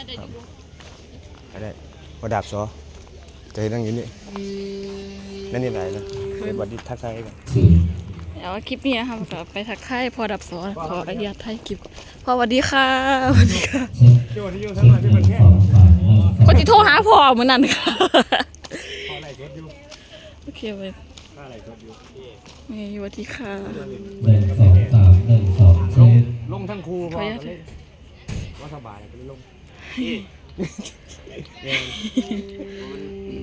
ถ้าได้ดูไปได้พอดับซอเจอนั่งอยู่นี่นั่นนี่ไหนนะเดี๋ยวบัดนี้ทักทายกันเดี๋ยวคลิปนี้นะครับก็ไปทักทายพอดับสอนขออนุญาตถ่ายคลิปพ่อสวัสดีค่ะสวัสดีค่ะโยที่อยู่ทั้งหลายที่เป็นแค่คนที่โทรหาพ่อเหมือนนั้นค่ะพอไหนรถอยู่โอเคเว้ยค่าไหนรถอยู่นี่สวัสดีค่ะหนึ่งสองสามหนึ่งสองลเช็งคลงทั้งครูพขอออนุญาตเลยว่าสบายก็เลยลง ไ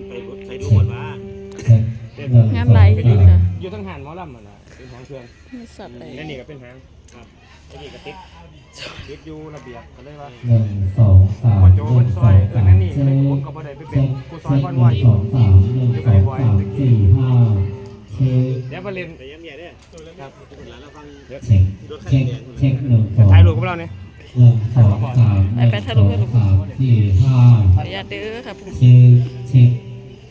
ปไปดูหมดว่าเช็คหนึ่งานไรดีค่ะ อยู่ทั้งหานหมอลำมันนะเป็นหางเครื่องมีสัตว์อะไรนั่นนี่ก็เป็นหางครับไอ้นี่ก็ติดติดอยู่ระเบียบก็เลยว่าหนึ่งสองสามโจหมันึ่นงซอยเออนั่นนี่เลยคผมก็บ่ได้ไปเป็นคกูซเช็อยคบ้านหไหวนึ่งสองสามหนึ่งสองสามสี่ห้าเช็คเดี๋ยวไปเรียนแต่ย้ำใหญ่เนี่ยครับหลานเราฟังเช็คเช็คเช็คหนึ่งสองถ่ายรูปกับเราเนี่ย หนึ่งสองสามหนึ่งสองสามสี่ห้าขออนุญาตเด้อครับเช็คเช็ค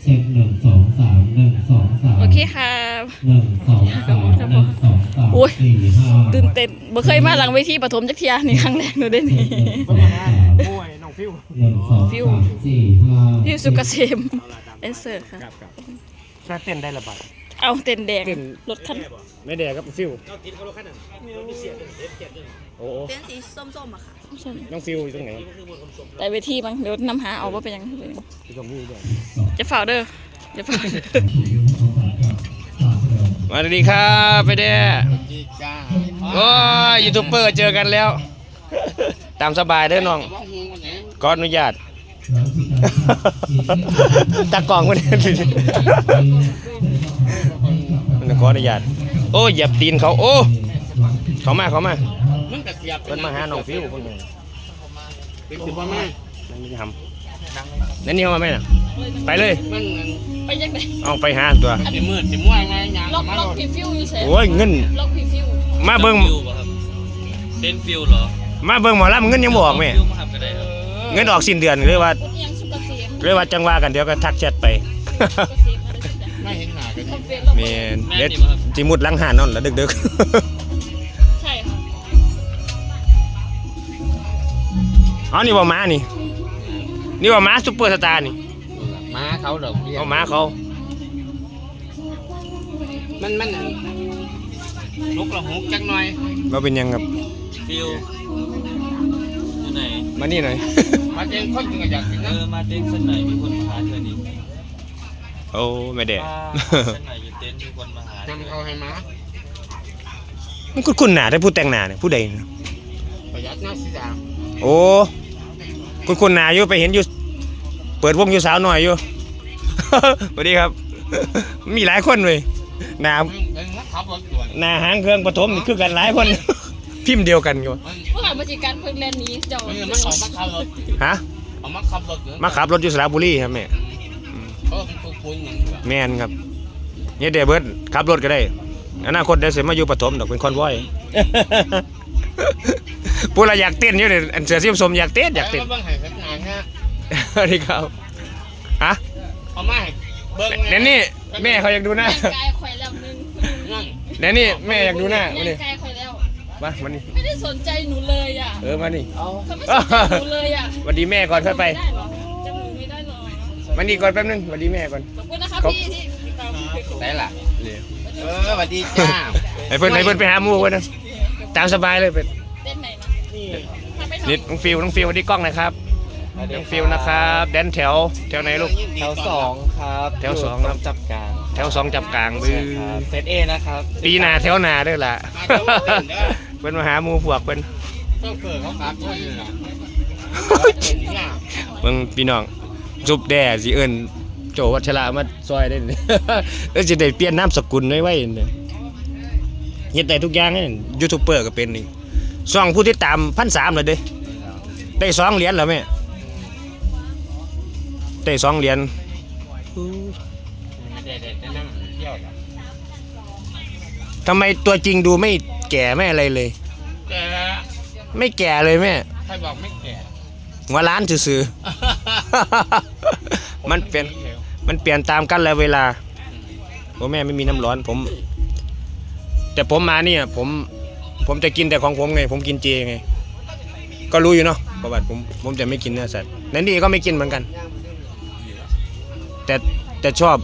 เช็คหนึ่งสองสามหนึ่งสองสามโอเคค่ะหนึ่งสองสามหนึ่งสองสามโอ้ยสี่ห้าตื่นเต้นบ่เคยมาหลังเวทีปฐมจักเทียนี่ครั้งแรกหนูได้นี่เพิ่งมาหาโอ้ยน้องฟิวหนึ่งสองฟิวสามสี่ห้าพี่สุกเกษมเอสเซอร์ค่ะกับกับถ้าเต้นได้ระบาด เอาเต็นแดงเต้น รถคันไม่แดกกับฟิวเราติดเขารถคันนั้นมันมีเสียงเด็ดเจ็ดเลยโอ้เป็นสีส้มๆอะค่ะน้องฟิวอยู่ตรงไหนแต่เวทีมั้งเดี๋ยวนำหาเอาว่าเป็นหยังอยู่ตรงนี้ด้วยจะฝ่าเด้อจะฝ่าเด้อสวัสดีครับไปเด้โอ้ยยูทูบเบอร์เจอกันแล้ว ตามสบายเด้อน้องขออนุญาต ตากล่องคนนี้ ขออนุญาตโอ้ยเหยียบตีนเขาโอ้เขามาเขามามึงกระเสียบเพิ่นมาหาน้องฟิวคนหนึงเป็นสิบว่าแม่นั่นนี่ทำนั่นนี่เอามาไหมน่ะไปเลยมันไปยังไงเอาไปหาตัวสิมืดสิม่วงไงยังล็อกล็อกพีฟิวอยู่เฉยโอ้ยเงินล็อกพีฟิวมาเบิ่งฟิวป่ะครับเต้นฟิวเหรอมาเบิ่งหมอลำเงินยังบออกแม่ฟิวมาทำก็ได้ครับเงินออกสิ้นเดือนเลยว่าคนยังสุกเกษมเลยว่าจังว่ากันเดี๋ยวก็ทักแชทไปสุกเกษ มอะไรกันไม่เห็นหน้ากันคอมเฟนเราเมนเด็ดจิมุดหลังหานนอนแล้วดึกใช่ค่ะๆ อ๋อนี่ว่าม้านี่ นี่ว่าม้าซุปเปอร์สตาร์นี่ม้าเขาดอกเบี้ยเอาม้าเขามันมันลุกละหุกจังหน่อยเราเป็นยังครับฟิวอยู่ไหนมานี่หน่อยมาเจงคนจึงอยากกินเอนะอมาเต้นเส้นไหนมีคนมาหาเธอดิ โอ้ไม่แดกมาเส้นไหนอยู่เต้นมีคนมาหาจำเขาให้ม้ามันคุ้นๆหน้าได้ผู้แต่งหน้าเนี่ยผู้ใดเนี่ยประหยัดน้าสิดาโอ้คุ้นๆหน้าอยู่ไปเห็นอยู่ เปิดวงอยู่สาวหน่อยอยู่ สวัสดีครับ มีหลายคนเลยหน้าเดินขับรถด่วนหน้าหางเครื่องปฐมนี่คือกันหลายคน พิมพ์เดียวกันอยู่มันเมื่อไหร่มาจีการเพิ่งแลนด์นี้เจ้ามันมันออกมาขับรถฮะ ออกมาขับรถเยอะมาขับรถอยู่สระบุรีครับแม่ แม่นครับเนี่ยเดเบิร์ดขับรถก็ได้ อนาคตเดี๋ยวเสมาอยู่ปฐมดอกเป็นคอนวอยผู้เราอยากเต้นอยู่เนี่ยอันเสือซิมสมอยากเต้นอยากเต้นเบิ้งให้สักงานฮะสวัสดีครับฮะเอามาให้เบิ้งเนนนี่แม่เขาอยากดูหน้าแรงกายข่อยแล้วนึงนั่งเนนนี่แม่อยากดูหน้ามาแรนี่งกายข่อยแล้วมามานี่ไม่ได้สนใจหนูเลยอะเออมานี่เขาไม่สนใจหนูเลยอะสวัสดีแม่ก่อนค่อยไป อมานี่ก่อนแป๊บนึงสวัสดีแม่ก่อน ขอบคุณนะคะพี่ที่ติดตามได้ล่ะเออสวัสดีจ้าไอ้เพิ่นไอ้เพิ่นไปหาหมู่เพิ่นนะตามสบายเลยเพิ่นเต้นไหนนะถ้าไม่นิดน้องฟิวน้องฟิวสวัสดีกล้องหนะครับน้องฟิวนะครับ แดนแถวแถวไหนลูก แถวสองครับแถวสองยู่ครับ จับกลางแถวสองจับกลางบื้อครับเซตเอนะครับ ปีหน้าแถวหน้าเด้อล่ะมาเดี๋ยวเต้นเด้อเพิ่นมาหาหมู่พวกเพิ่นต้องเกิดเขาขับด้วยนี่ล่ะเต้นเนี่ยเบิ่งพี่น้อง จุบแด่สิเอิ้นโจวัชระมาซอยได้นี่เออสิได้เปลี่ยนนามสกุลไว้ไว้นี่เฮ็ดได้ทุกอย่างนี่ยูทูบเบอร์ก็เป็นนี่ช่องผู้ติดตาม1,300แล้วเด้ได้สองเหรียญแล้วแม่ได้สองเหรียญไม่ได้เด็ดแต่นั่งเที่ยวจ้ะทำไมตัวจริงดูไม่แก่ไม่อะไรเลยแต่ไม่แก่เลยแม่ใครบอกไม่แก่หัวล้านซื่อๆ มันเปลี่ยนมันเปลี่ยนตามกันและเวลาโอ้แม่ไม่มีน้ำร้อนผม แต่ผมมาเนี่ย ผม ผมจะกินแต่ของผมไง ผมกินเจไง ก็รู้อยู่เนาะอประวัติผมผมจะไม่กินเนื้อสัตว์นันดีก็ไม่กินเหมือนกัน แต่แต่ชอบ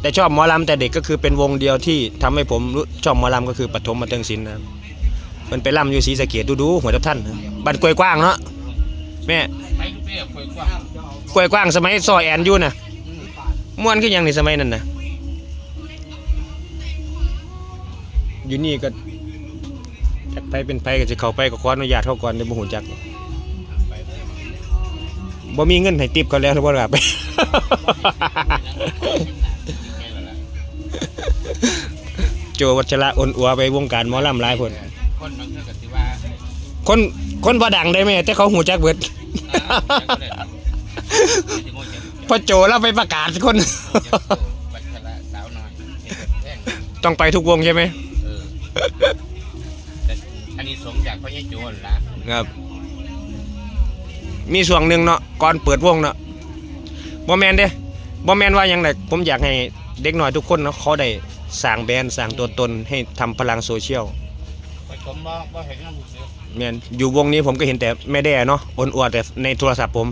แต่ชอบหมอลำแต่เด็กก็คือเป็นวงเดียวที่ทำให้ผมรู้ชอบหมอลำก็คือปฐมมาเติงศิลป์นะครับมันไปลำอยู่ศรีสะเกดดูดูๆหัวทับท่านนะบันกล้วยกว้างเนาะ แม่ไปเปรี้ยวยกว้างกล้วยกว้างสมัยซอยแอนอยู่นะม่วนขึ้นยังในสมัยนั้นนะอยู่นี่ก็จักไปเป็นไปก็จะเข้าไปก็ขออนุญาตเขาก่อนในบ่หูจักบ่มีเงินให้ติปเขาแล้วหรือบ่ล่ะไป โจวัชระอ่อนอัวไปวงการหมอลำหลายคนคนบางทีก็สิว่า คนคนบ่ดังได้ไหมแต่เขาหูจักเบิด พอโจแล้วไปประกาศคนบัตรละสาวน้อยแท่งต้องไปทุกวงใช่ไหมเออแต่อันนี้สงจากพระยาโจรละครับ มีช่วงหนึ่งเนาะก่อนเปิดวงเนาะบ่แมนเด้บ่แมนว่าหยังไงผมอยากให้เด็กน้อยทุกคนเนาะเขาได้สร้างแบรนด์สร้างตัวตนให้ทำพลังโซเชียลไปชมบ่บ่เห็นน้ำเสือ แมนอยู่วงนี้ผมก็เห็นแต่แม่แด่เนาะอ่อนอวดแต่ในโทรศัพท์ผม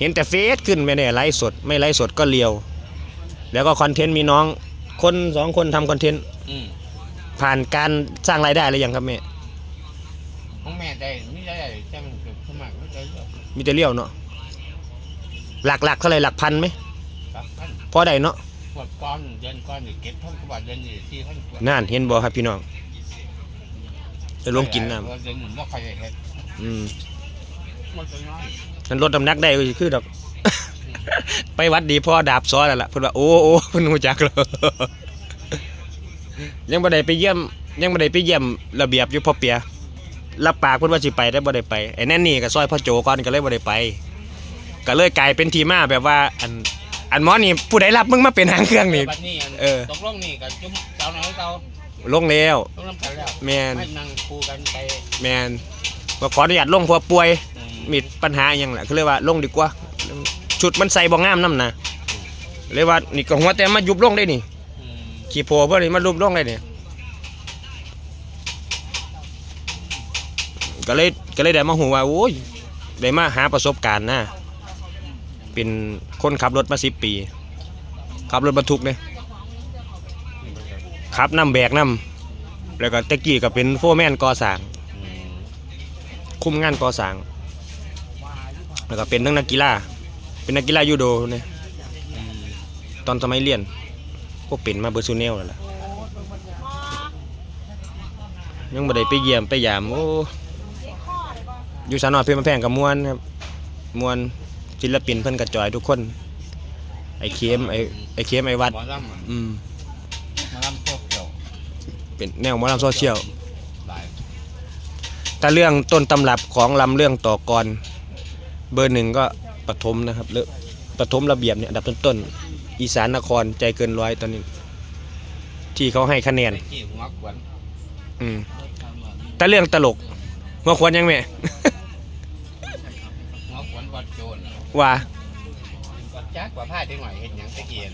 เห็นแต่เฟซขึ้นแม่แด่ไลฟ์สด ไม่ไลฟ์สดก็เลียว แล้วก็คอนเทนต์มีน้อง คนสองคนทำคอนเทนต์อืมผ่านการสร้างรายได้หรือยังครับแม่ของแม่ได้ไม่ได้จังเกิดสมัครไม่ได้เยอะมีแต่เลี้ยวเนาะหลักหลักเท่าไหรหลักพันไหมครับท่านพอได้เนาะหมดก้อนเดือนก้อนนี่เก็บท่านกว่าเดือนนี่ที่ท่านกว่านั่นเห็นบ่ครับพี่น้อง จะลงกินน้เดือนหนึ่งว่าใครเห็นำอืมมันจะน้อยนั่นลดน้ำหนักได้ก็คือดอก ไปวัดดีพ่อดาบซ้อแล้วล่ะเพิ่นว่าโอ้โอ้เพิ่นรู้จักแล้วยังบ่ได้ไปเยี่ยม ยังบ่ได้ไปเยี่ยมระเบียบอยู่พ่อเปียรับปากเพิ่นว่าสิไปแต่บ่ได้ไปไอ้แน่นนี่ก็ซอยพ่อโจก่อนก็เลยบ่ได้ไป ก็เลยกลายเป็นที่มาแบบว่าอันอันหมอนี่ผู้ใดรับมึงมาเป็นหางเครื่องนี่บัดนี้อันเออตกลงนี่กับจุ้มสาวน้อยเก่า ลงแล้ว ต้องน้ำกันแล้วแม่นให้นั่งคู่กันไปแม่นก็ขออนุญาตลงเพราะป่วย อืมีปัญหาอหย่างแหละคือเลยว่าลงดีกว่า ชุดมันใส่บ่งามน้ำนะเลยว่านี่ก็หัวแต่มายุบลงได้นี่ อืมขี่โพเพื่อนี่มายุบลงได้นี่ก็เลยก็เลยได้มาหูว่าโอ้ยได้มาหาประสบการณ์นะเป็นคนขับรถมาสิบปี ขับรถบรรทุกเลย ขับน้ำแบกน้ำแล้วก็ตะกี้ก็เป็นโฟร์แมนก่อสร้างอืมคุมงานก่อสร้าง แล้วก็เป็นทั้งนักกีฬา เป็นนักกีฬายูโดเนี่ยอืมตอนสมัยเรียนก็เป็นมาเบอร์ซูเนลแล้วล่ะยังบ่ได้ไปเยี่ยมไปยามโอ้อยู่สานอเพื่อนมาแพงกับมวนครับมวนศิลปินเพิ่นกระจอยทุกคน ไอ้เค็มไอ้ไอ้เค็มไอ้วัด หมอลำอะ อืม เป็นแนวหมอลำโซเชียลหลายแต่เรื่องต้นตำรับของลำเรื่องต่อกร เบอร์หนึ่งก็ปฐมนะครับเลือปฐมระเบียบเนี่ยอันดับต้นๆอีสานนครใจเกินร้อยตอนนี้ ที่เขาให้คะแนนตะกี้หัวขวนอืมแต่เรื่องตลกหัวควรยังแม่ หัวขวนบอดโจรว่าบอดจักกว่าผ้าได้หน่อยเห็นหยังตะเกียน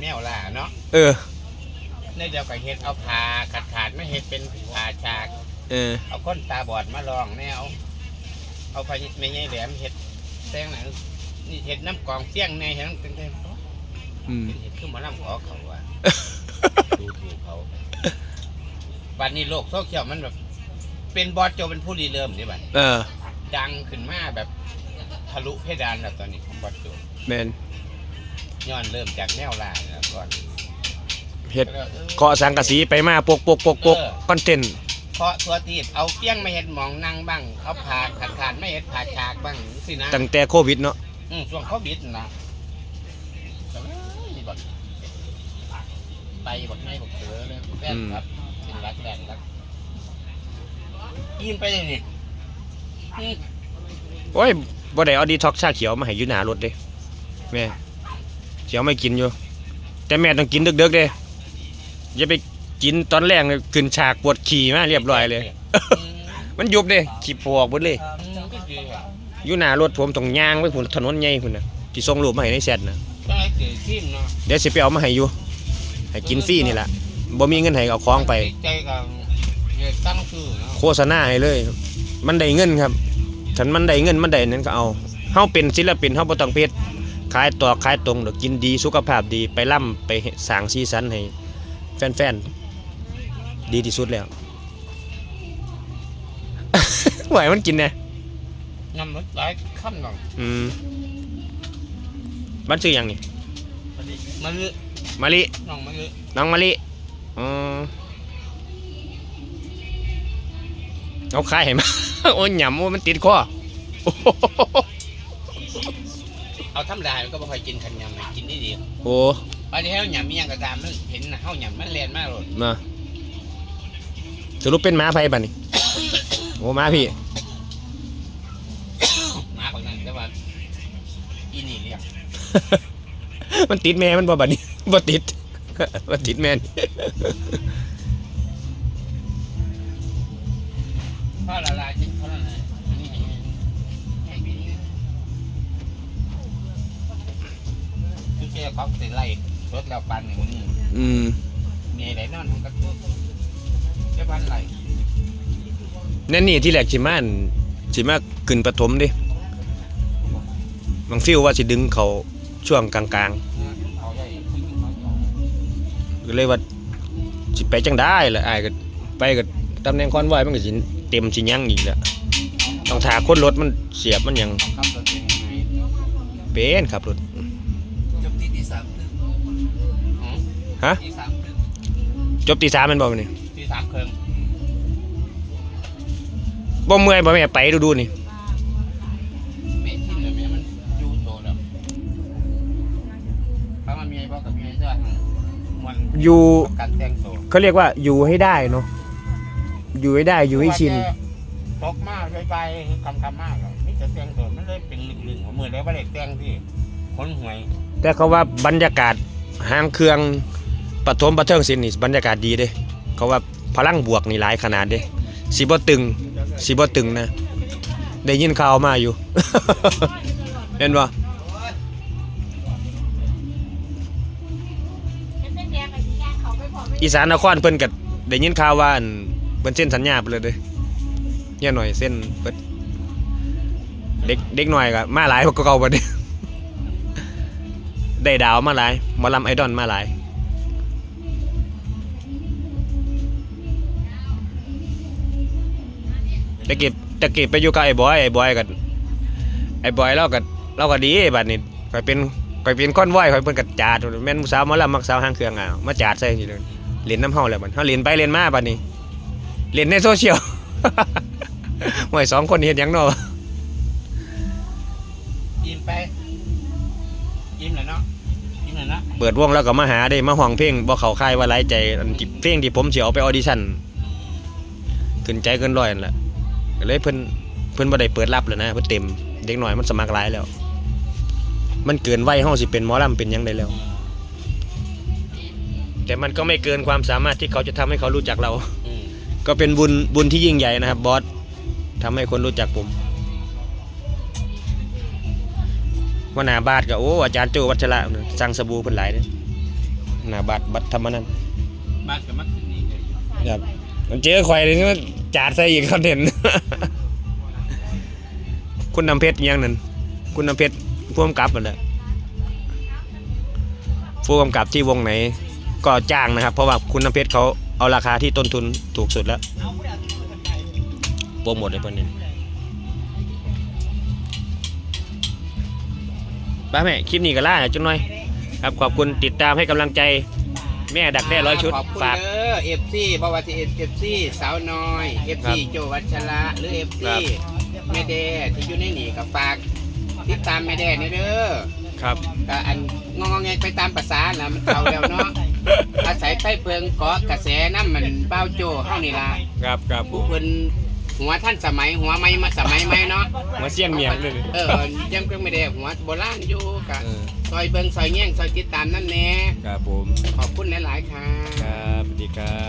แมวล่าเนาะเออ ในเดียวกับเห็ดเอาผ้าขาดขาดๆไม่เห็ดเป็นผ้าฉาก เออ เอาคนตาบอดมาลองแนวเอาผ้าไม่ใหญ่แหลมเห็ดแตงหนังนี่เห็ดน้ำกองเสี้ยงในเห็ดน้ำเต็มๆอืมเป็นเห็ดขึ้นมาล่ำขอเขาว่าดูถูกเขาบัดนี้โลกโซเชียลมันแบบ เป็นบอสโจเป็นผู้รีเริ่มนี่บัดนี้เออ ดังขึ้นมาแบบทะลุเพดานแล้วตอนนี้ของบอสโจแมนย้อนเริ่มจากแนวล่าเนี่ยก่อน เฮ็ดแล้วเออเกาะสังกะสีไปมาปกปกปกปกเออคอนเทนต์เคาะตัวตีดเอาเปี้ยงไม่เห็ดหมองนั่งบ้างเอาผ่าขาดขาดไม่เห็ดผ่าฉากบ้างสินะตั้งแต่โควิดเนาะอืมช่วงโควิดนั่นนะแต่ว่านี่บัดไปบัดไงบัดเสือเลยแฟนครับเป็นรักแรกรักยินไปเลยนี่อืมโอ้ยบ่ได้เอาดีท็อกชาเขียวมาให้อยู่หน้ารถเด้แม่เขียวไม่กินอยู่ แต่แม่ต้องกินดึกๆเด้ อย่าไปกินตอนแรกเลยขึ้นฉากปวดขี่มาเรียบร้อยเลยอืมมันยุบเด้ขี้พอกเบิดเลยอืมก็ดีอะอยู่หน้ารถผมต้องย่างไปพุ่นถนนใหญ่พุ่นน่ะที่ส่งรูปมาให้ในแชทน่ะก็ให้เกิดขึ้นเนาะเดี๋ยวสิไปเอามาให้อยู่ให้กินฟรีนี่แหละบ่มีเงินให้เอาของไปใจกับเหตุตั้งชื่อเนาะโฆษณาให้เลย มันได้เงินครับฉันมันได้เงินมันได้นั้นก็เอาเฮาเป็นศิลปินเฮาบ่ต้องเพชรขายต่อขายตรงเดี๋ยวกินดีสุขภาพดีไปล่ำไปสร้างสีสันให้ แฟนๆ ดีที่สุดแล้วไหวมันกินแน่งำรถหลายค่ำหน่อยอืมบ้านชื่อหยังนี่มันลึมะลิน้องมันลึน้องมะลิอืมเอาขายให้มาโอ้ยหยำโอ้ยมันติดคอโอ้โหเอาทำลายมันก็บ่ค่อยกินขันยำให้กินดีดีโอ้ ๆอันนี้ให้ยำมีหยังก็ตามมันเห็นนะเฮายำมันแล่นมากเลยมาสรุปเป็นม้าไพ่บัดนี่โอ้ม้าพี่หมาคนนั้นแต่ว่าอีนี่เรียกมันติดแม่มันบ่บัดนี้บ่ติดบ่ติดแม่นเพราะละลายจริงเพราะละลายอันนี้ให้ให้ดีคือแกเขาสิไล่ รถแล้วปันนี่มึงอืมมีไหนนอนมันก็ตัวแค่ปันไหลนั่นนี่ที่แรกสิมาอั่นสิมาขึ้นปฐมดิบางฟิลว่าสิดึงเขาช่วงกลางเขาใหญ่ขึ้นเขาใหญ่ๆก็เลยว่าสิไปจังได้ล่ะอ้ายก็ไปก็ตำแหน่งคอนไว้มันก็สิเต็มสิยังอีกแล้วต้องถาคนรถมันเสียบมันหยัง ขับรถเองไงเป็นครับรถ ฮะ ตีสามครึ่งจบตีสามแมันบ่มื้อนี่ที่สามเครื่องบ่เมื่อยบ่แม่ไปดูดูนี่เมฆที่เหนือเมียมันอยู่โตแล้วถ้ามันมีไอ้บอกกับมีไอ้เจ้ามันอยู่การแต่งตัวเขาเรียกว่าอยู่ให้ได้เนาะอยู่ให้ได้อยู่ให้ชินตกมากไปไปคำคำมากนี่จะแต่งตัวมันเลยเป็นลึกๆหัวมือแล้วไม่ได้แต่งที่คนหวยแต่เขาว่าบรรยากาศห้างเครื่อง ปฐมปะเทิงศิลป์นี่บรรยากาศดีเด้เขาว่าพลังบวกนี่หลายขนาดเด้สิบ่ตึงสิบ่ตึงนะ ได้ยินข่าวมาอยู่ เห็นบ่อีสานนครเพิ่นก็ได้ยินข่าวว่าอั่นเพิ่นเซ็นสัญญาไปเลยเด้เฮียหน่อยเส้นเปิดเด็กเด็กหน่อยก็มาหลายกว่าเก่าบัดนี้ได้ดาวมาหลายหมอลำไอดอลมาหลาย ตะเก็บตะเก็บไปอยู่กับไอ้บอยไอ้บอยกับไอ้บอยเราก็เราก็ดีบัดนี้ข่อยเป็นข่อยเป็นก้อนว้อยข่อยเพิ่นก็จาดแม่นผู้สาวหมอลำมักสาวหางเครื่องอะมาจาดใส่นี่เลยเล่นน้ำเฮาแล้วบัดเฮาเล่นไปเล่นมาบัดนี้เล่นในโซเชียลห่วยสองคนเฮ็ดหยังเนาะยิ้มไปยิ้มเลยเนาะยิ้มเลยเนาะเปิดวงแล้วก็มาหาได้มาห้องเพลงบ่เข้าค่ายว่าหลายใจอันที่เพลงที่ผมสิเอาไปออดิชั่นขึ้นใจเกินร้อยนั่นแหละ ก็เลยเพิ่นเพิ่นบ่ได้เปิดรับแล้วนะเพิ่นเต็มเด็กน้อยมันสมัครหลายแล้ว มันเกินวัยเฮาสิเป็นหมอลำเป็นหยังได้แล้ว แต่มันก็ไม่เกินความสามารถที่เขาจะทำให้เขารู้จักเรา อืมก็เป็นบุญบุญที่ยิ่งใหญ่นะครับบอสทำให้คนรู้จักผมว่าหนาบาทก็โอ้อาจารย์โจวัชระสั่งสบู่เพิ่นหลายเด้อหนาบาทบัตรธรรมนันบ้านกับมักสินีเลยครับมันเจอข่อยเลยนี่มัน จาดใส่อีกคอนเทนต์คุณน้ำเพชรยังนั่นคุณน้ำเพชรผู้กำกับนั่นและผู้กำกับที่วงไหนก็จ้างนะครับ เพราะว่าคุณน้ำเพชรเขาเอาราคาที่ต้นทุนถูกสุดแล้วโปรโมทเลยเพิ่นนี่ป้าแม่คลิปนี้ก็ล่าจังหน่อย ครับขอบคุณติดตามให้กำลังใจ แม่ดักแด้ร้อยชุดขอบคุณฝาก เด้อเอฟซีบวาทีเอฟซีสาวน้อยเอฟครัซีบโจวัชระหรือเอฟครัซีบ แม่แดที่อยู่ในนี่กับฝากติดตามแม่แดนี่เด้อครับ ก็อันงองแงไปตามภาษานะมันเอาแล้วเนาะอาศัยไปเพิงเกาะกระแสน้ำมันเป้าโจเฮานี่ล่ะครับครับผู้เพิ่น หัวท่านสมัยหัวไม่มาสมัยใหม่เนาะมาเสี่ยงเมียงเลยนี่เออยังก็ไม่ได้หัวโบราณอยู่กะเออ ซอยเบิงซอยแง่งซอยติดตามนั่นแน่ครับผม ขอบคุณหลายๆค่ะ ครับสวัสดีครับ